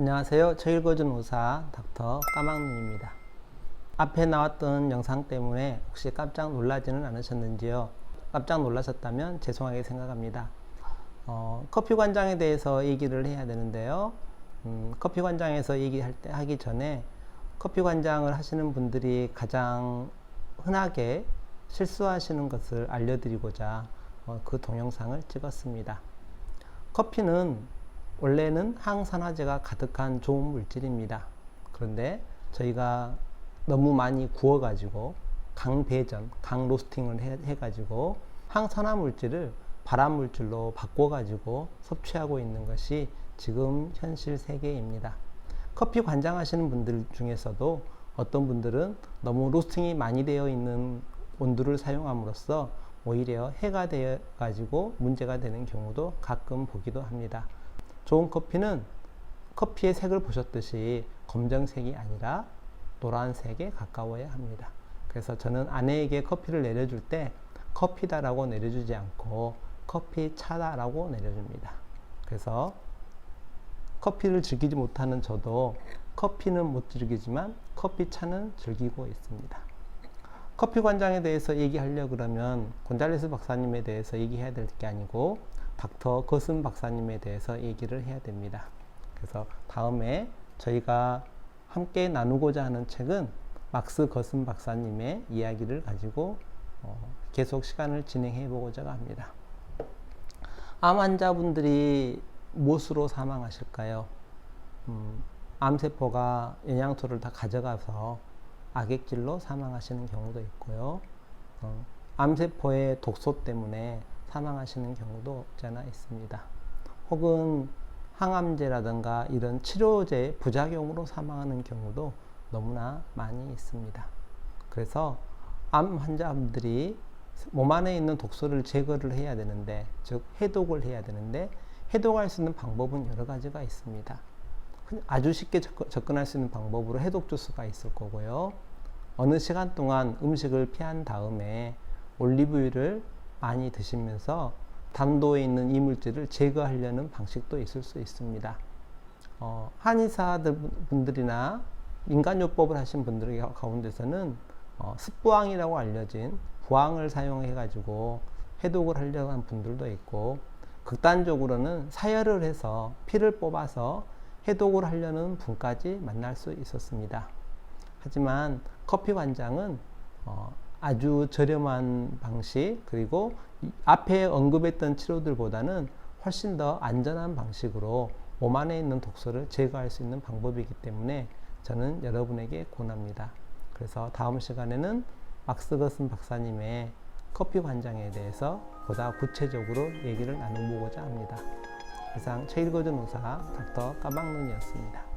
안녕하세요. 최일거준 의사 닥터 까막눈입니다. 앞에 나왔던 영상 때문에 혹시 깜짝 놀라지는 않으셨는지요? 깜짝 놀라셨다면 죄송하게 생각합니다. 어, 커피 관장에 대해서 얘기를 해야 되는데요. 음, 커피 관장에서 얘기할 때 하기 전에 커피 관장을 하시는 분들이 가장 흔하게 실수하시는 것을 알려드리고자 어, 그 동영상을 찍었습니다. 커피는 원래는 항산화제가 가득한 좋은 물질입니다. 그런데 저희가 너무 많이 구워가지고 강배전, 강로스팅을 해, 해가지고 항산화 물질을 발암 물질로 바꿔가지고 섭취하고 있는 것이 지금 현실 세계입니다. 커피 관장하시는 분들 중에서도 어떤 분들은 너무 로스팅이 많이 되어 있는 온도를 사용함으로써 오히려 해가 되어 가지고 문제가 되는 경우도 가끔 보기도 합니다. 좋은 커피는 커피의 색을 보셨듯이 검정색이 아니라 노란색에 가까워야 합니다. 그래서 저는 아내에게 커피를 내려줄 때 커피다라고 내려주지 않고 커피 차다라고 내려줍니다. 그래서 커피를 즐기지 못하는 저도 커피는 못 즐기지만 커피 차는 즐기고 있습니다. 커피 관장에 대해서 얘기하려 그러면 곤잘레스 박사님에 대해서 얘기해야 될 게 아니고 닥터 거슨 박사님에 대해서 얘기를 해야 됩니다. 그래서 다음에 저희가 함께 나누고자 하는 책은 막스 거슨 박사님의 이야기를 가지고 어, 계속 시간을 진행해 보고자 합니다. 암 환자분들이 무엇으로 사망하실까요? 음, 암세포가 영양소를 다 가져가서 악액질로 사망하시는 경우도 있고요. 어, 암세포의 독소 때문에 사망하시는 경우도 없지 않아 있습니다. 혹은 항암제라든가 이런 치료제 부작용으로 사망하는 경우도 너무나 많이 있습니다. 그래서 암 환자분들이 몸 안에 있는 독소를 제거를 해야 되는데, 즉 해독을 해야 되는데 해독할 수 있는 방법은 여러 가지가 있습니다. 아주 쉽게 접근할 수 있는 방법으로 해독 주스가 있을 거고요. 어느 시간 동안 음식을 피한 다음에 올리브유를 많이 드시면서 담도에 있는 이물질을 제거하려는 방식도 있을 수 있습니다. 어, 한의사들 분들이나 인간요법을 하신 분들 가운데서는 어, 습부항이라고 알려진 부항을 사용해 가지고 해독을 하려고 하는 분들도 있고 극단적으로는 사열을 해서 피를 뽑아서 해독을 하려는 분까지 만날 수 있었습니다. 하지만 커피 관장은 어, 아주 저렴한 방식 그리고 앞에 언급했던 치료들보다는 훨씬 더 안전한 방식으로 몸 안에 있는 독소를 제거할 수 있는 방법이기 때문에 저는 여러분에게 권합니다. 그래서 다음 시간에는 막스거슨 박사님의 커피 관장에 대해서 보다 구체적으로 얘기를 나눠보고자 합니다. 이상 최일거준 의사 닥터 까방눈이었습니다.